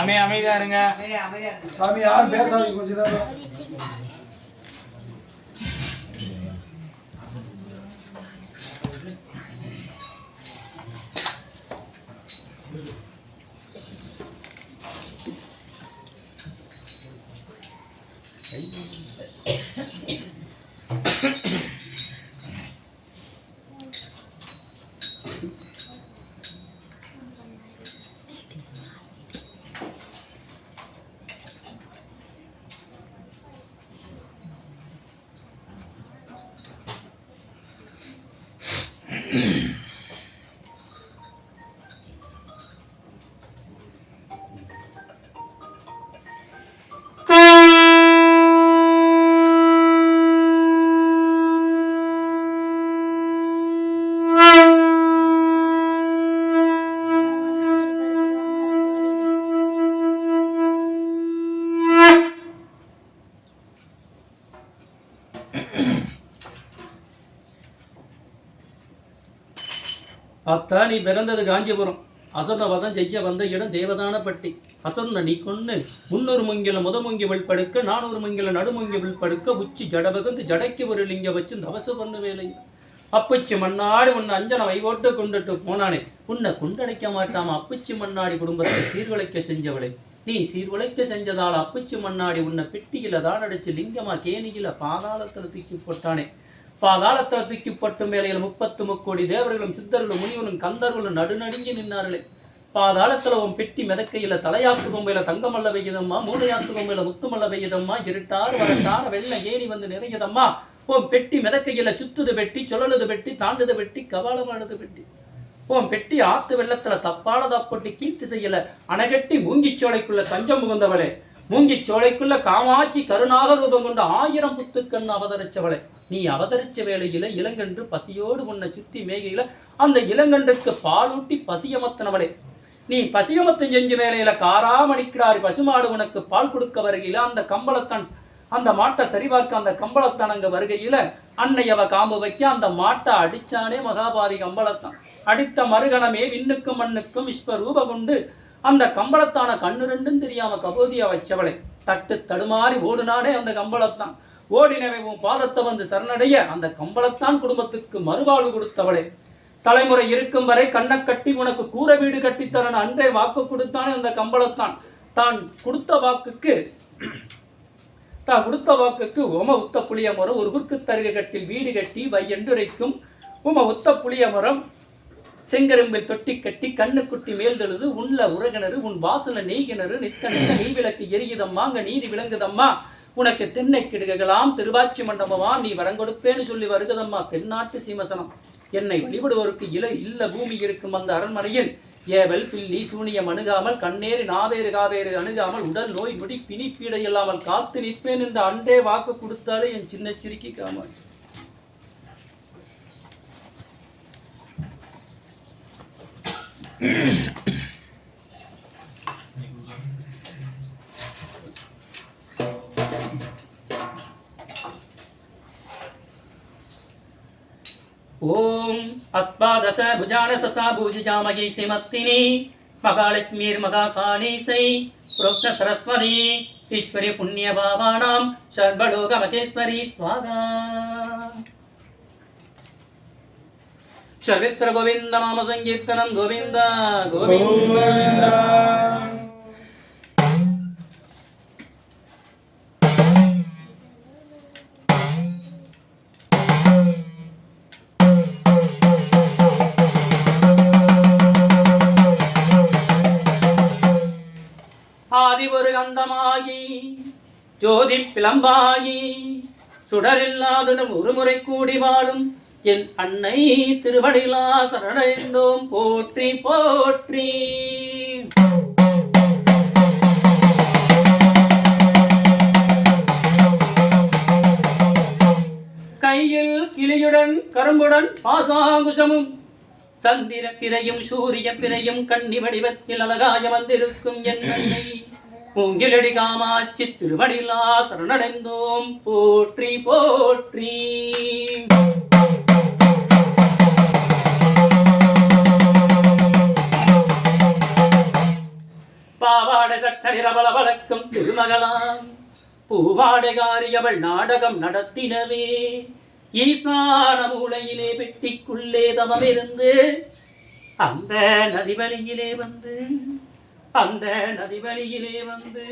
அமை அமைதியா இருங்க. சாமி யாரும் பேசாதீங்க கொஞ்ச நேரம். அத்தா நீ பிறந்தது காஞ்சிபுரம். அசுரன வதம் செய்ய வந்த இடம் தேவதானப்பட்டி. அசுரனை நீ கொன்னு முன்னொரு முங்கில முத முங்கி விழ்படுக்க நானூறு முங்கில நடுமுங்கி விழ்படுக்க உச்சி ஜடபகுந்து ஜடைக்கு ஒரு லிங்க வச்சு தவசு பண்ணு வேலை அப்பச்சி மண்ணாடி உன்னை அஞ்சனை வைவோட்டு கொண்டுட்டு போனானே. உன்னை குண்டடைக்க மாட்டாம? அப்புச்சி மண்ணாடி குடும்பத்தை சீர்குலைக்க செஞ்சவளை. நீ சீர்குலைக்க செஞ்சதால் அப்புச்சி மண்ணாடி உன்னை பெட்டியில தாடடிச்சு லிங்கமா கேணியில பாதாளத்தில் தூக்கி போட்டானே. பாதாளத்தில் தூக்கிப்பட்டு மேலையில் முப்பத்து முக்கோடி தேவர்களும் சித்தர்களும் முனிவனும் கந்தர்களும் நடுநடுங்கி நின்னார்களே. பாதாளத்துல உன் பெட்டி மிதக்கையில தலையாத்து கொம்பையில தங்கமல்ல பெய்யுதம்மா மூளையாத்து பொம்மையில் முத்துமல்ல பெய்யுதம்மா இருட்டார் வரட்டார வெள்ள ஏணி வந்து நிறையதம்மா. உன் பெட்டி மிதக்கையில சுத்துது பெட்டி சுழலுது பெட்டி தாண்டுது பெட்டி கபாலமானது பெட்டி. உன் பெட்டி ஆத்து வெள்ளத்துல தப்பானதா போட்டு கீர்த்தி செய்யல அணைகட்டி மூங்கிச் சோலைக்குள்ள தஞ்சம் முகந்தவளே மூங்கிச் சோலைக்குள்ள காமாட்சி கருணாக ரூபம் கொண்ட ஆயிரம் புத்துக்கண் அவதரிச்சவளை. நீ அவதரிச்ச வேளையில இளங்கன்று பசியோடு உன்னை சுத்தி மேகையில அந்த இளங்கன்றுக்கு பாலூட்டி பசியமத்தனவளே நீ பசியமத்தம் செஞ்ச வேளையில காராமணிக்கிடாரி பசுமாடு உனக்கு பால் கொடுக்க வருகையில அந்த கம்பளத்தான் அந்த மாட்டை சரிபார்க்க அந்த கம்பளத்தான் அங்க வருகையில அன்னையவ காம்பு வைக்க அந்த மாட்டை அடிச்சானே மகாபாவி கம்பளத்தான். அடித்த மறுகணமே விண்ணுக்கும் மண்ணுக்கும் விஸ்வரூப கொண்டு அந்த கம்பளத்தான கண்ணு ரெண்டும் தெரியாம கபோதியா வச்சவளை. தட்டு தடுமாறி ஓடுனானே அந்த கம்பளத்தான். ஓடினவை உன் பாதத்தை வந்து சரணடைய அந்த கம்பளத்தான் குடும்பத்துக்கு மறுவாழ்வு கொடுத்தவளே. தலைமுறை இருக்கும் வரை கண்ணை கட்டி உனக்கு கூரை வீடு கட்டித்தரன் அன்றே வாக்கு கொடுத்தானே அந்த கம்பளத்தான். தான் கொடுத்த வாக்குக்கு தான் கொடுத்த வாக்குக்கு உம உத்த புளிய மரம் ஒரு குறுக்கு தருக கட்டில் வீடு கட்டி வையென்றுரைக்கும். உம உத்த புளிய மரம் செங்கரும்பில் தொட்டி கட்டி கண்ணுக்குட்டி மேல்தெழுது உள்ள உறகிணறு உன் வாசல நெய்கிணறு நித்த நித்த நெய் விளக்கு எரியுதம்மா அங்க நீதி விளங்குதம்மா. உனக்கு தென்னை கிடுகலாம் திருவாச்சி மண்டபமா நீ வரங்கொடுப்பேன்னு சொல்லி வருகுதம்மா தென்னாட்டு சீமசனம். என்னை வழிபடுவோருக்கு இல இல்ல பூமி இருக்கும் அந்த அரண்மனையில். ஏவல் பில்லி சூனியம் அணுகாமல் கண்ணேறு நாவேறு காவேறு அணுகாமல் உடல் நோய் முடி பிணி பீடை இல்லாமல் காத்து நிற்பேன் என்று அன்றே வாக்கு கொடுத்தாலே என் சின்ன சிரிக்கி காமாட்சி. ॐ अस्पादश भुजानससाभुजामयी श्रीमत्तिनी महालक्ष्मीर्महाकाली सै प्रोक्तसरस्वती ईश्वरी पुण्यभावानां सर्वलोकमहेश्वरी स्वाहा। சர்வித்ர கோவிந்த நாம சங்கீர்த்தனம் கோவிந்த. கோவிந்த ஆதி ஒரு கந்தமாகி ஜோதி பிளம்பாகி சுடரில்லாதுடன் ஒரு முறை கூடி வாழும் என் அன்னை திருவடிலா சரணடைந்தோம் போற்றி போற்றி. கையில் கிளியுடன் கரும்புடன் பாசாங்குசமும் சந்திர பிறையும் சூரிய பிறையும் கண்ணி வடிவத்தில் அழகாய வந்திருக்கும் என் அன்னை. மூங்கிலடி காமாட்சி திருவடிலா சரணடைந்தோம் போற்றி போற்றி. சட்ட நிறவள வழக்கம் திருமகளாம். பூவாடைகாரியவள் நாடகம் நடத்தினவே. ஈசான மூலையிலே பெட்டிக்குள்ளே தவமிருந்து அந்த நதிவழியிலே வந்து அந்த நதிவழியிலே வந்து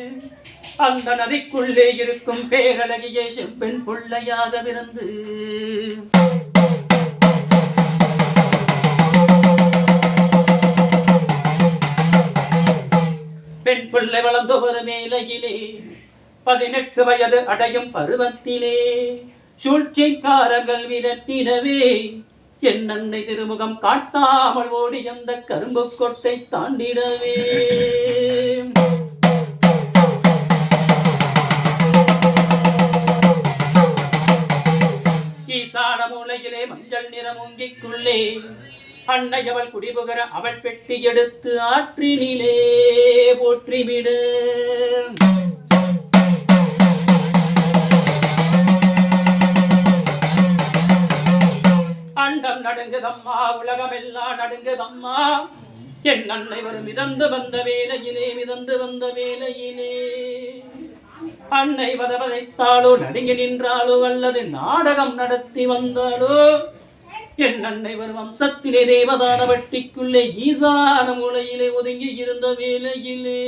அந்த நதிக்குள்ளே இருக்கும் பேரழகிய செம்பெண் பிள்ளையாக பெண் பிள்ளை வளர்ந்து ஒரு மேலையிலே பதினெட்டு வயது அடையும் பருவத்திலே சூழ்ச்சிக்காரர்கள் விரட்டினவே என் அன்னை திருமுகம் காட்டாமல் ஓடி அந்த கரும்பு கொட்டை தாண்டிடவே. ஈசான மூலையிலே மஞ்சள் நிறமுங்கிக்குள்ளே அன்னை அவள் குடிபுகர அவள் பெட்டி எடுத்து ஆற்றினிலே போற்றிவிடு. அண்டம் நடுங்குதம்மா உலகமெல்லாம் நடுங்குதம்மா. என் அன்னை வரும் மிதந்து வந்த வேலையிலே மிதந்து வந்த வேலையிலே அன்னை வதவதைத்தாளோ நடுங்கி நின்றாலோ அல்லது நாடகம் நடத்தி வந்தாலோ என் அன்னைவர் வம்சத்திலே தேவதான வட்டிக்குள்ளே ஈசான மூலையிலே ஒதுங்கி இருந்த வேலையிலே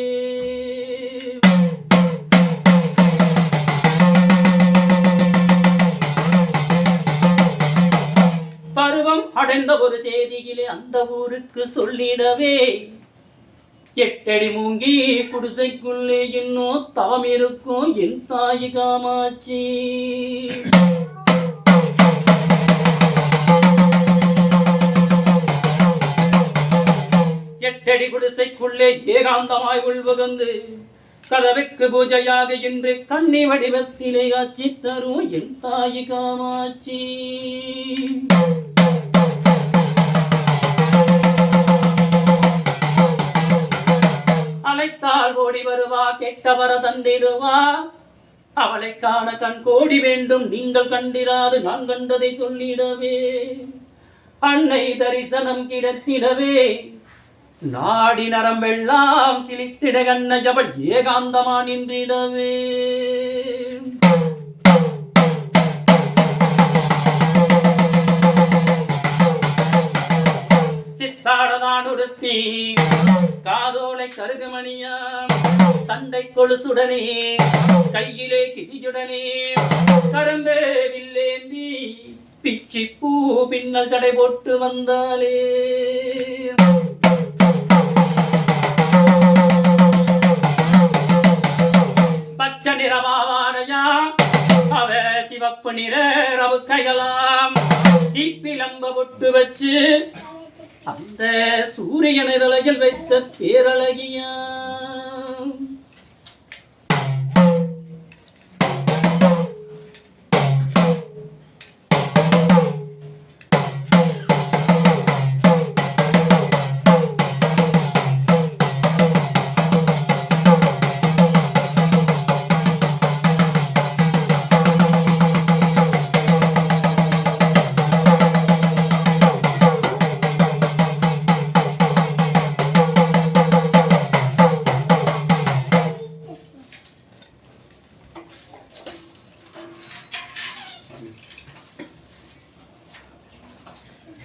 பருவம் அடைந்த ஒரு செய்தியிலே அந்த ஊருக்கு சொல்லிடவே. எட்டடி மூங்கி குடிசைக்குள்ளே இன்னும் தவம் இருக்கும் என் தாய் காமாட்சி. குடிசைக்குள்ளே ஏகாந்தமாய் உள்வகுந்து கதவுக்கு பூஜையாக இன்று கண்ணி வடிவத்திலே காட்சி தரும் என் தாய் காமாட்சி. அழைத்தால் ஓடி வருவா கெட்டவர தந்திடுவா. அவளை காண கண் கோடி வேண்டும் நீங்கள் கண்டிராது நான் கண்டதை சொல்லிடவே. அன்னை தரிசனம் கிடத்திடவே. நாடி நரம்பெல்லாம் கிழித்திட கண்ண ஜபல் ஏகாந்தமா நின்றிடவே சித்தாடதானுடுத்தி காதோலை கருகுமணியாம் தந்தை கொலுசுடனே கையிலே கிதியுடனே கரும்பே வில்லேந்தி பிச்சி பூ பின்னல் தடை போட்டு வந்தாலே. பச்சை நிறமாவானையா? அவ சிவப்பு நிற ரவு கையலாம் தீப்பிலம்ப பொட்டு வச்சு அந்த சூரியனை தலையில் வைத்த பேரழகியா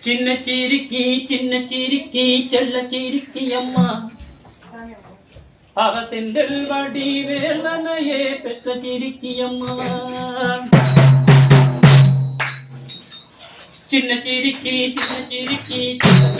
சின்ன சிரிக்கி சின்ன சிரிக்கி செல்ல சிரிக்கி அம்மா. அவ செந்தில் வடி வேலனையே பெற்ற சிரிக்கி அம்மா. சின்ன சிரிக்கி சின்ன சிரிக்கி செல்ல